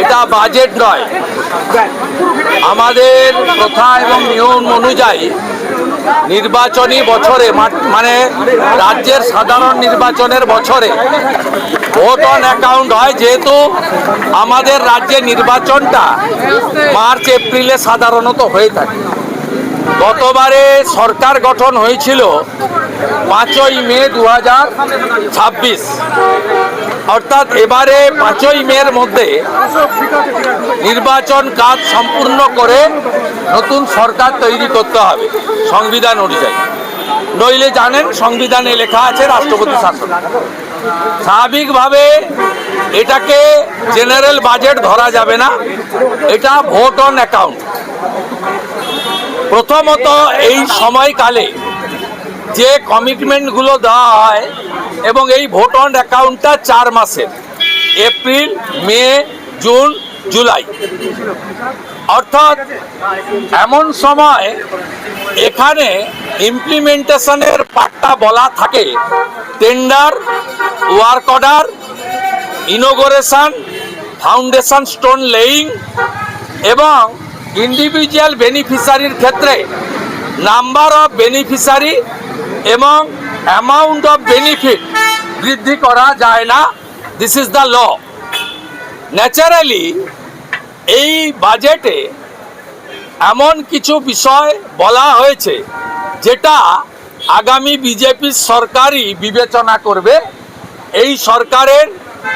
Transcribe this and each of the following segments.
এটা বাজেট নয়। আমাদের প্রথা এবং নিয়ম অনুযায়ী নির্বাচনী বছরে মানে রাজ্যের সাধারণ নির্বাচনের বছরে ভোট অন অ্যাকাউন্ট হয়, যেহেতু আমাদের রাজ্যে নির্বাচনটা মার্চ, এপ্রিলে সাধারণত হয়ে থাকে। গতবারে সরকার গঠন হয়েছিল পাঁচই মে দু হাজার ছাব্বিশ। অর্থাৎ এবারে পাঁচই মের মধ্যে নির্বাচন কাজ সম্পূর্ণ করে নতুন সরকার তৈরি করতে হবে সংবিধান অনুযায়ী। নইলে জানেন সংবিধানে লেখা আছে রাষ্ট্রপতি শাসন। স্বাভাবিকভাবে এটাকে জেনারেল বাজেট ধরা যাবে না, এটা ভোট অন অ্যাকাউন্ট। প্রথমত এই সময়কালে যে কমিটমেন্টগুলো দেওয়া হয় এবং এই ভোট অন অ্যাকাউন্টটা চার মাসের, এপ্রিল, মে, জুন, জুলাই। অর্থাৎ এমন সময় এখানে ইমপ্লিমেন্টেশনের পার্টটা বলা থাকে tender work order inauguration foundation stone laying এবং ইন্ডিভিজুয়াল বেনিফিশিয়ারির ক্ষেত্রে নাম্বার অফ বেনিফিশিয়ারি এবং অ্যামাউন্ট অফ বেনিফিট বৃদ্ধি করা যায় না। This is the law naturally এই বাজেটে এমন কিছু বিষয় বলা হয়েছে, যেটা আগামী বিজেপি সরকারই বিবেচনা করবে। এই সরকারের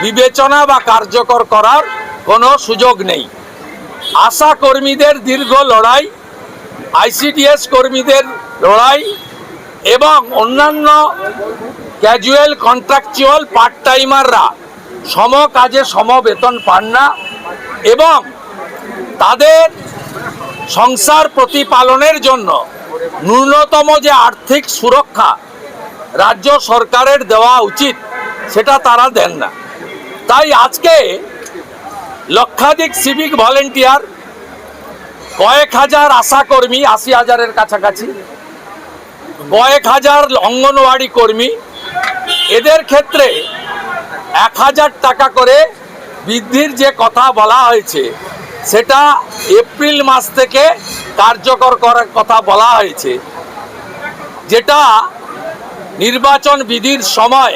বিবেচনা বা কার্যকর করার কোনো সুযোগ নেই। আশা কর্মীদের দীর্ঘ লড়াই আইসিডিএস কর্মীদের লড়াই এবং অন্যান্য ক্যাজুয়াল কন্ট্রাকচুয়াল পার্ট টাইমাররা সম কাজে সম বেতন পান না এবং তাদের সংসার প্রতিপালনের জন্য ন্যূনতম যে আর্থিক সুরক্ষা রাজ্য সরকারের দেওয়া উচিত, সেটা তারা দেন না। তাই আজকে লক্ষাধিক সিভিক ভলেন্টিয়ার কয়েক হাজার আশাকর্মী, আশি হাজারের কাছাকাছি কয়েক হাজার অঙ্গনওয়াড়ি কর্মী, এদের ক্ষেত্রে এক হাজার টাকা করে বৃদ্ধির যে কথা বলা হয়েছে, সেটা এপ্রিল মাস থেকে কার্যকর করার কথা বলা হয়েছে। যেটা নির্বাচন বিধির সময়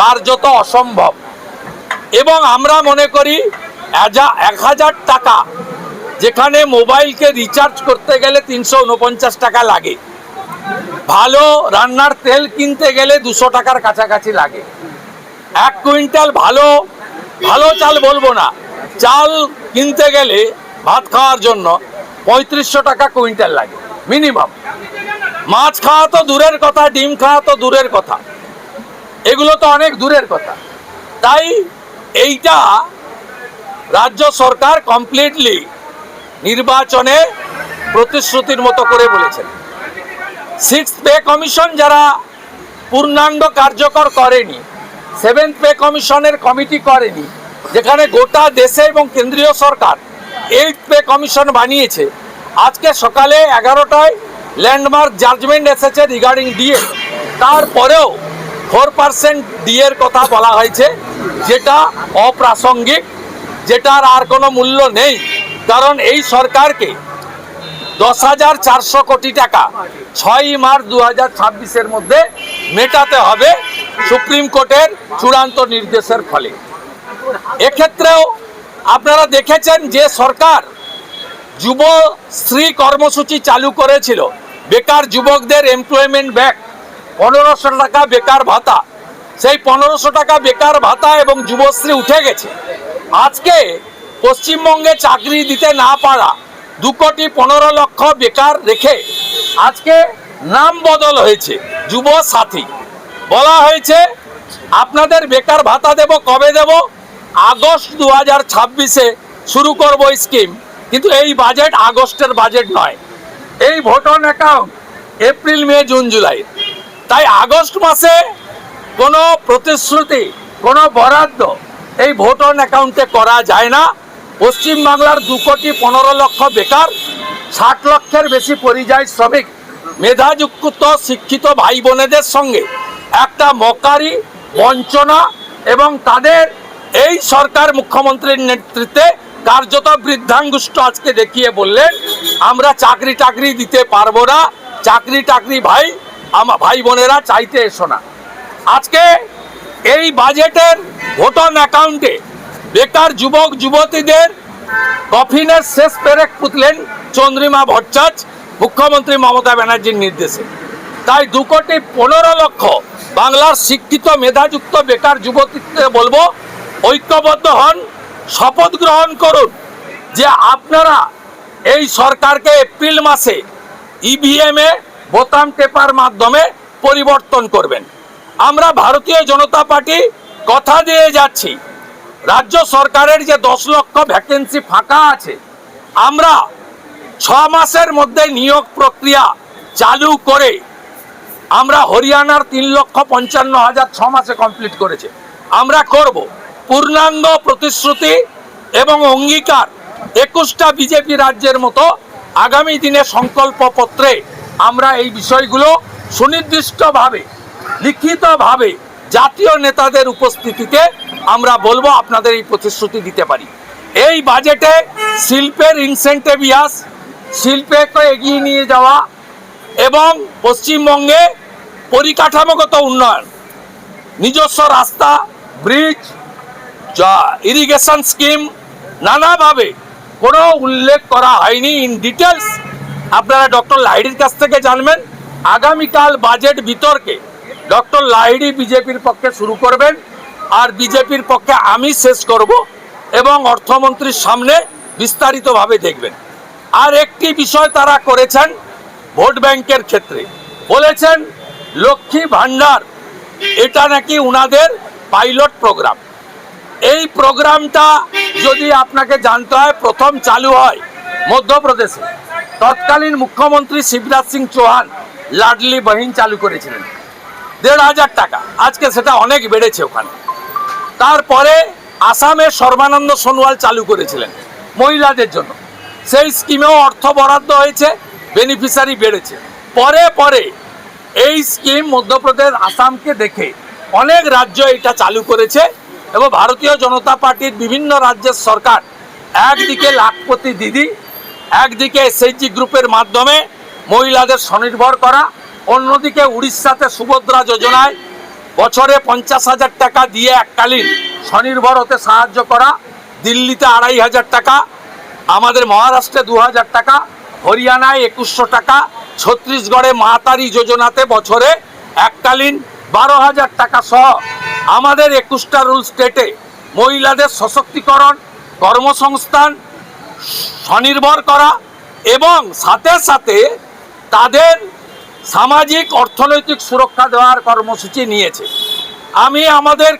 কার্যত অসম্ভব। এবং আমরা মনে করি এক হাজার টাকা, যেখানে মোবাইলকে রিচার্জ করতে গেলে তিনশো উনপঞ্চাশ টাকা লাগে। ভালো রান্নার তেল কিনতে গেলে দুশো টাকার কাছাকাছি লাগে। এক কুইন্টাল ভালো ভালো চাল বলব না। চাল কিনতে গেলে ভাত খাওয়ার জন্য পঁয়ত্রিশশো টাকা কুইন্টাল লাগে মিনিমাম মাছ খাওয়া তো দূরের কথা, ডিম খাওয়া তো দূরের কথা। এগুলো তো অনেক দূরের কথা। তাই এইটা রাজ্য সরকার কমপ্লিটলি নির্বাচনে প্রতিশ্রুতির মতো করে বলেছেন। সিক্স পে কমিশন যারা পূর্ণাঙ্গ কার্যকর করেনি সেভেন্থ পে কমিশনের কমিটি করেনি, যেখানে গোটা দেশে এবং কেন্দ্রীয় সরকার এইট পে কমিশন বানিয়েছে, আজকে সকালে এগারোটায় ল্যান্ডমার্ক জাজমেন্ট এসেছে রিগার্ডিং ডিএ তারপরেও ফোর পার্সেন্ট ডিএর কথা বলা হয়েছে, যেটা অপ্রাসঙ্গিক, যেটার আর কোনো মূল্য নেই, কারণ এই সরকারকে দশ হাজার চারশো কোটি টাকা। ছয়ই মার্চ দু হাজার ছাব্বিশের মধ্যে মেটাতে হবে সুপ্রিম কোর্টের চূড়ান্ত নির্দেশের ফলে। এক্ষেত্রেও আপনারা দেখেছেন যে সরকার যুবশ্রী কর্মসূচি চালু করেছিল। বেকার যুবকদের এমপ্লয়মেন্ট ব্যাক পনেরোশো টাকা বেকার ভাতা। সেই পনেরোশো টাকা বেকার ভাতা এবং যুবশ্রী উঠে গেছে। আজকে পশ্চিমবঙ্গে চাকরি দিতে না পারা দু কোটি পনেরো লক্ষ বেকার রেখে আজকে নাম বদল হয়েছে, যুব সাথী। বলা হয়েছে, আপনাদের বেকার ভাতা দেব, কবে দেব? আগস্ট দু হাজার ছাব্বিশে শুরু করব স্কিম কিন্তু এই বাজেট আগস্টের বাজেট নয়। এই vote on account April, May, June, July. তাই আগস্ট মাসে কোনো প্রতিশ্রুতি, কোনো বরাদ্দ এই ভোটন অ্যাকাউন্টে করা যায় না। পশ্চিমবাংলার দু কোটি পনেরো লক্ষ বেকার, ষাট লক্ষের বেশি পরিযায়ী শ্রমিক, মেধাযুক্ত শিক্ষিত ভাই বোনেদের সঙ্গে একটা মকারি, বঞ্চনা এবং তাদের এই সরকার মুখ্যমন্ত্রীর নেতৃত্বে কার্যত বৃদ্ধাঙ্গুষ্ট আজকে দেখিয়ে বললেন, আমরা চাকরি টাকরি দিতে পারব না, চাকরি টাকরি ভাই আমার ভাই বোনেরা চাইতে এসো না। আজকে এই বাজেটের ভোটন অ্যাকাউন্টে বেকার যুবক, যুবতীদের কফিনের শেষ পেরেক পুতলেন চন্দ্রিমা ভট্টাচ, মুখ্যমন্ত্রী মমতা ব্যানার্জির নির্দেশে। তাই দু কোটি পনেরো লক্ষ বাংলার শিক্ষিত, মেধাযুক্ত, বেকার যুবতীকে বলব, ঐক্যবদ্ধ হন, শপথ গ্রহণ করুন যে আপনারা এই সরকারকে এপ্রিল মাসে ইভিএমে বোতাম টেপার মাধ্যমে পরিবর্তন করবেন। আমরা ভারতীয় জনতা পার্টি কথা দিয়ে যাচ্ছি। রাজ্য সরকারের যে দশ লক্ষ ভ্যাকেন্সি ফাঁকা আছে, আমরা ছ মাসের মধ্যে নিয়োগ প্রক্রিয়া চালু করে আমরা হরিয়ানার তিন লক্ষ পঞ্চান্ন হাজার ছ মাসে কমপ্লিট করেছে। আমরা করব পূর্ণাঙ্গ প্রতিশ্রুতি এবং অঙ্গীকার একুশটা বিজেপি রাজ্যের মতো আগামী দিনে সংকল্পপত্রে আমরা এই বিষয়গুলো সুনির্দিষ্টভাবে, লিখিতভাবে জাতীয় নেতাদের উপস্থিতিতে আমরা বলব আপনাদের এই প্রতিশ্রুতি দিতে পারি। এই বাজেটে শিল্পের ইনসেন্টিভ ইয়াস শিল্পকে এগিয়ে নিয়ে যাওয়া এবং পশ্চিমবঙ্গে পরিকাঠামোগত উন্নয়ন, নিজস্ব রাস্তা ব্রিজ ইরিগেশন স্কিম নানাভাবে কোনো উল্লেখ করা হয়নি ইন ডিটেলস আপনারা ডক্টর লাহিড়ির কাছ থেকে জানবেন, আগামীকাল বাজেট বিতর্কে ডক্টর লাহিড়ি বিজেপির পক্ষে শুরু করবেন। আর বিজেপির পক্ষে আমি শেষ করব এবং অর্থমন্ত্রীর সামনে বিস্তারিতভাবে দেখবেন। আর একটি বিষয় তারা করেছেন ভোট ব্যাংকের ক্ষেত্রে। বলেছেন, লক্ষ্মী ভাণ্ডার এটা নাকি উনাদের পাইলট প্রোগ্রাম। এই প্রোগ্রামটা যদি আপনাকে জানতে হয়, প্রথম চালু হয় মধ্যপ্রদেশে। তৎকালীন মুখ্যমন্ত্রী শিবরাজ সিং চৌহান লাডলি বহিন চালু করেছিলেন। দেড় হাজার টাকা। আজকে সেটা অনেক বেড়েছে ওখানে। তারপরে আসামে সর্বানন্দ সোনোয়াল চালু করেছিলেন মহিলাদের জন্য। সেই স্কিমেও অর্থ বরাদ্দ হয়েছে বেনিফিশিয়ারি বেড়েছে। পরে পরে এই স্কিম মধ্যপ্রদেশ, আসামকে দেখে অনেক রাজ্য এটা চালু করেছে এবং ভারতীয় জনতা পার্টির বিভিন্ন রাজ্যের সরকার একদিকে লাখপতি দিদি, একদিকে এসএইচজি গ্রুপের মাধ্যমে মহিলাদের স্বনির্ভর করা, অন্যদিকে উড়িষ্যাতে সুভদ্রা যোজনায় বছরে পঞ্চাশ হাজার টাকা দিয়ে এককালীন স্বনির্ভর হতে সাহায্য করা, দিল্লিতে আড়াই হাজার টাকা, আমাদের মহারাষ্ট্রে দু হাজার টাকা, হরিয়ানায় একুশশো টাকা ছত্তিশগড়ে মাতারি যোজনাতে বছরে এককালীন বারো হাজার টাকা সহ আমাদের একুশটা রুল স্টেটে মহিলাদের সশক্তিকরণ, কর্মসংস্থান, স্বনির্ভর করা এবং সাথে সাথে তাদের সামাজিক অর্থনৈতিক সুরক্ষা দেওয়ার কর্মসূচি নিয়েছে। আমি আমাদের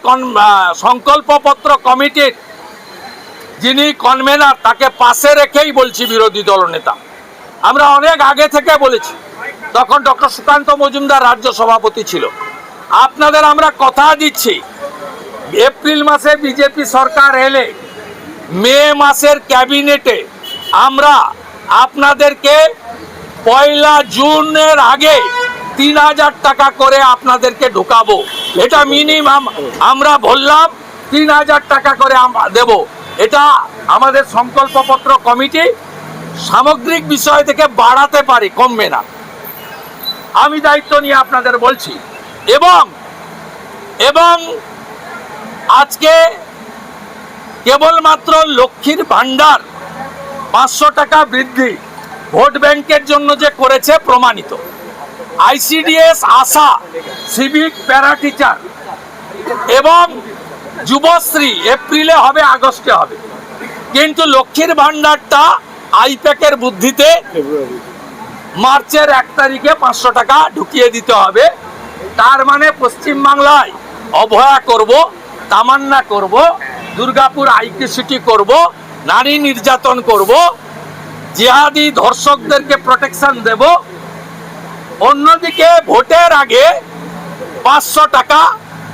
সংকল্পপত্র কমিটির যিনি কনভেনার, তাকে পাশে রেখেই বলছি বিরোধী দলনেতা। আমরা অনেক আগে থেকে বলেছি, তখন ডক্টর সুকান্ত মজুমদার রাজ্য সভাপতি ছিল। আপনাদের আমরা কথা দিচ্ছি, এপ্রিল মাসে বিজেপি সরকার এলে, মে মাসের ক্যাবিনেটে আমরা আপনাদেরকে পয়লা জুনের আগে তিন হাজার টাকা করে আপনাদেরকে ঢোকাবো। এটা মিনিমাম আমরা বললাম, তিন হাজার টাকা করে দেব। এটা আমাদের সংকল্পপত্র কমিটি সামগ্রিক বিষয় থেকে বাড়াতে পারে, কমবে না। আমি দায়িত্ব নিয়ে আপনাদের বলছি। এবং এবং আজকে কেবলমাত্র লক্ষ্মীর ভাণ্ডার পাঁচশো টাকা বৃদ্ধি ভোট ব্যাংকের জন্য যে করেছে প্রমাণিত। ICDS ASHA civic para teacher এবং যুবশ্রী, এপ্রিলে হবে, আগস্টে হবে। কিন্তু লক্ষ্মীর ভাণ্ডারটা আইপ্যাকের বুদ্ধিতে মার্চের এক তারিখে পাঁচশো টাকা ঢুকিয়ে দিতে হবে। তার মানে পশ্চিমবাংলায় অবহেলা করব, তামান্না করব, দুর্গাপুর আইকি সিটি করব, নারী নির্যাতন করব জিহাদি ধর্ষকদেরকে প্রোটেকশন দেব। অন্যদিকে ভোটের আগে পাঁচশো টাকা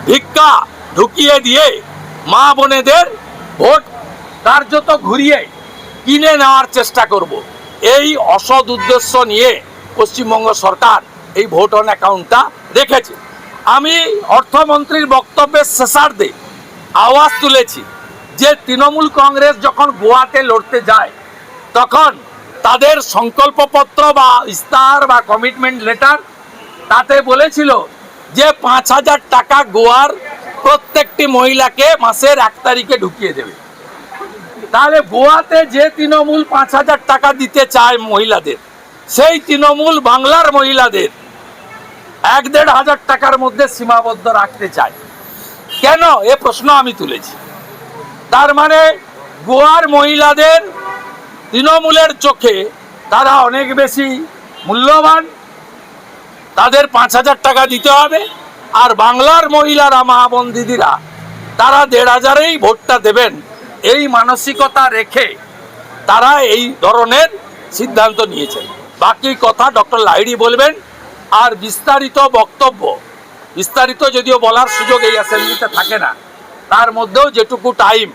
ভিক্ষা ঢুকিয়ে দিয়ে মা বোনেদের ভোট কার্যত ঘুরিয়ে কিনে নেওয়ার চেষ্টা করব। এই অসৎ উদ্দেশ্য নিয়ে পশ্চিমবঙ্গ সরকার এই ভোট অন অ্যাকাউন্টটা রেখেছে। আমি অর্থমন্ত্রীর বক্তব্যের শেষার্ধে আওয়াজ তুলেছি যে তৃণমূল কংগ্রেস যখন গোয়াতে লড়তে যায়, তখন তাদের সংকল্পপত্র বা ইস্তাহার বা কমিটমেন্ট লেটার তাতে বলেছিল যে পাঁচ হাজার টাকা গোয়ার প্রত্যেকটি মহিলাকে মাসের এক তারিখে ঢুকিয়ে দেবে। তাহলে গোয়াতে যে তৃণমূল পাঁচ হাজার টাকা দিতে চায় মহিলাদের, সেই তৃণমূল বাংলার মহিলাদের এক দেড় হাজার টাকার মধ্যে সীমাবদ্ধ রাখতে চায়। কেন? এ প্রশ্ন আমি তুলেছি। তার মানে গোয়ার মহিলাদের তৃণমূলের চোখে তারা অনেক বেশি মূল্যবান। তাদের পাঁচ হাজার টাকা দিতে হবে আর বাংলার মহিলারা, মা বোন দিদিরা তারা দেড় হাজারেই ভোটটা দেবেন। এই মানসিকতা রেখে তারা এই ধরনের সিদ্ধান্ত নিয়েছেন বাকি কথা ডক্টর লাইড়ি বলবেন। আর বিস্তারিত বক্তব্য, বিস্তারিত যদিও বলার সুযোগ এই অ্যাসেম্বলিতে থাকে না, তার মধ্যেও যেটুকু টাইম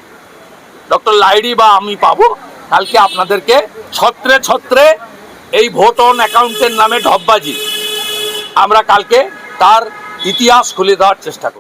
ডক্টর লাইড়ি বা আমি পাবো কালকে আপনাদেরকে ছত্রে ছত্রে এই ভোট অন অ্যাকাউন্টের নামে ঢপবাজি। আমরা কালকে তার ইতিহাস খুলে দেওয়ার চেষ্টা করব।